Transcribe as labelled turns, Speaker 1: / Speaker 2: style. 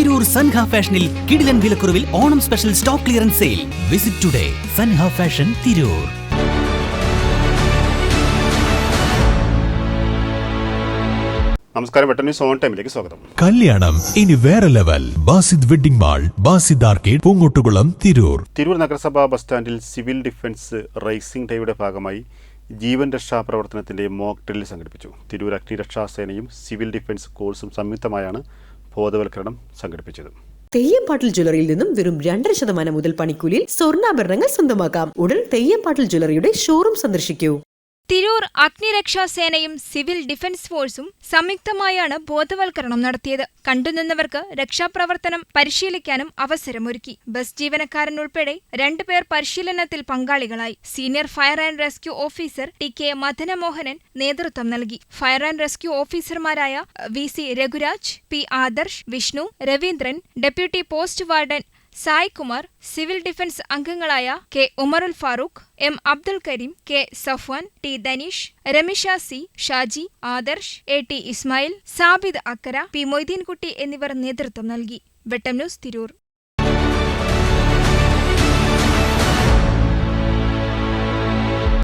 Speaker 1: തിരൂർ സൻഹ ഫാഷനിൽ കിടിലൻ വിലക്കുറവിൽ Onam special stock clearance sale. Visit today Sanha fashion Tirur.
Speaker 2: നമസ്കാരം. വെട്ടൻ ന്യൂസ് ഓൺ ടൈമിലേക്ക് സ്വാഗതം.
Speaker 3: കല്യാണം ഇനി വേറെ level. Basid wedding mall Basid arcade Poongottukulam Tirur.
Speaker 2: Tirur നഗരസഭാ ബസ് സ്റ്റാൻഡിൽ സിവിൽ ഡിഫൻസ് റേസിംഗ് ഡേയുടെ ഭാഗമായി ജീവൻ രക്ഷാ പ്രവർത്തനത്തിന്റെ മോക്ക് ഡ്രിൽ സംഘടിപ്പിച്ചു. തിരൂർ അഗ്നിരക്ഷാ സേനയും സിവിൽ ഡിഫൻസ് കോഴ്സും സംയുക്തമായാണ് ബോധവൽക്കരണം സംഘടിപ്പിച്ചത്.
Speaker 4: തെയ്യംപാട്ടിൽ ജ്വല്ലറിയിൽ നിന്നും വെറും രണ്ടര ശതമാനം മുതൽ പണിക്കൂലിയിൽ സ്വർണാഭരണങ്ങൾ സ്വന്തമാക്കാം. ഉടൻ തെയ്യംപാട്ടിൽ ജ്വല്ലറിയുടെ ഷോറൂം സന്ദർശിക്കൂ.
Speaker 5: തിരൂർ അഗ്നിരക്ഷാ സേനയും സിവിൽ ഡിഫൻസ് ഫോഴ്സും സംയുക്തമായാണ് ബോധവൽക്കരണം നടത്തിയത്. കണ്ടുനിന്നവർക്ക് രക്ഷാപ്രവർത്തനം പരിശീലിക്കാനും അവസരമൊരുക്കി. ബസ് ജീവനക്കാരൻ ഉൾപ്പെടെ രണ്ടുപേർ പരിശീലനത്തിൽ പങ്കാളികളായി. Senior fire and rescue officer T K Madanamohanan നേതൃത്വം നൽകി. ഫയർ ആൻഡ് റെസ്ക്യൂ ഓഫീസർമാരായ V C Raghuraj P Adarsh Vishnu Raveendran deputy post warden Sai Kumar civil defence അംഗങ്ങളായ K. Umarul Farooq M. Abdul Kareem K. Safwan T. Dhaneesh Ramisha C. Shaji Adarsh A. T. Ismail Sabid Akkara P. Moideenkutty എന്നിവർ നേതൃത്വം നൽകി. Vettam news Tirur.